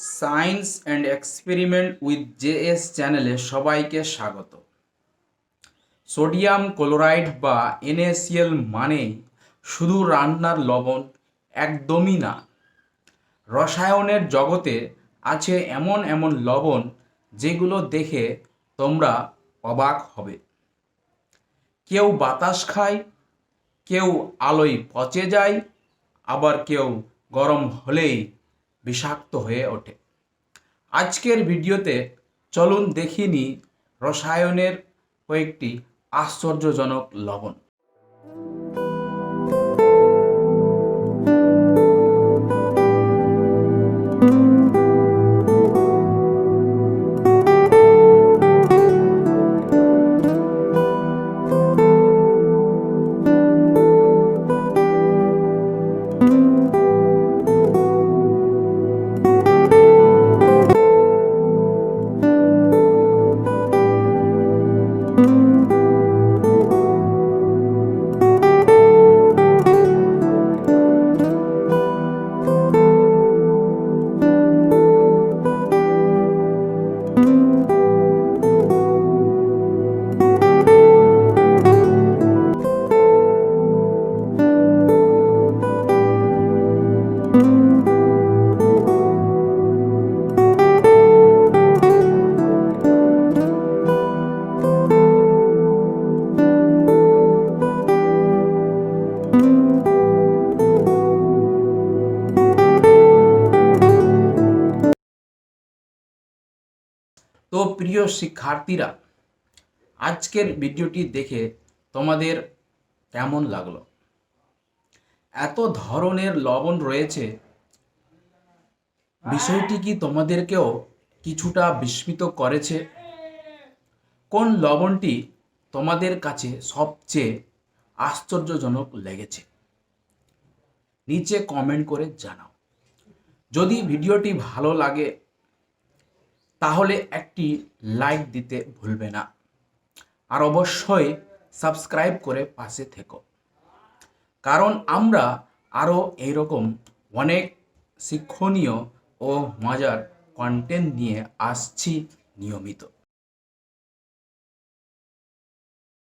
Science and experiment with JS চ্যানেলে সবাইকে স্বাগত। সোডিয়াম ক্লোরাইড বা এনএসিএল মানেই শুধু রান্নার লবণ একদমই না। রসায়নের জগতে আছে এমন এমন লবণ যেগুলো দেখে তোমরা অবাক হবে। কেউ বাতাস খায়, কেউ আলোয় পচে যায়, আবার কেউ গরম হলেই বিষাক্ত হয়ে ওঠে। আজকের ভিডিওতে চলুন দেখিনি রসায়নের কয়েকটি আশ্চর্যজনক লবণ। তো প্রিয় শিক্ষার্থীরা, আজকের ভিডিওটি দেখে তোমাদের কেমন লাগল? এত ধরনের লবণ রয়েছে, বিষয়টি কি তোমাদেরকেও কিছুটা বিস্মিত করেছে? কোন লবণটি তোমাদের কাছে সবচেয়ে আশ্চর্যজনক লেগেছে? নিচে কমেন্ট করে জানাও। যদি ভিডিওটি ভালো লাগে তাহলে একটি লাইক দিতে ভুলবে না। আর অবশ্যই সাবস্ক্রাইব করে পাশে থেকো। কারণ আমরা আরও এইরকম অনেক শিক্ষণীয় ও মজার কন্টেন্ট নিয়ে আসছি নিয়মিত।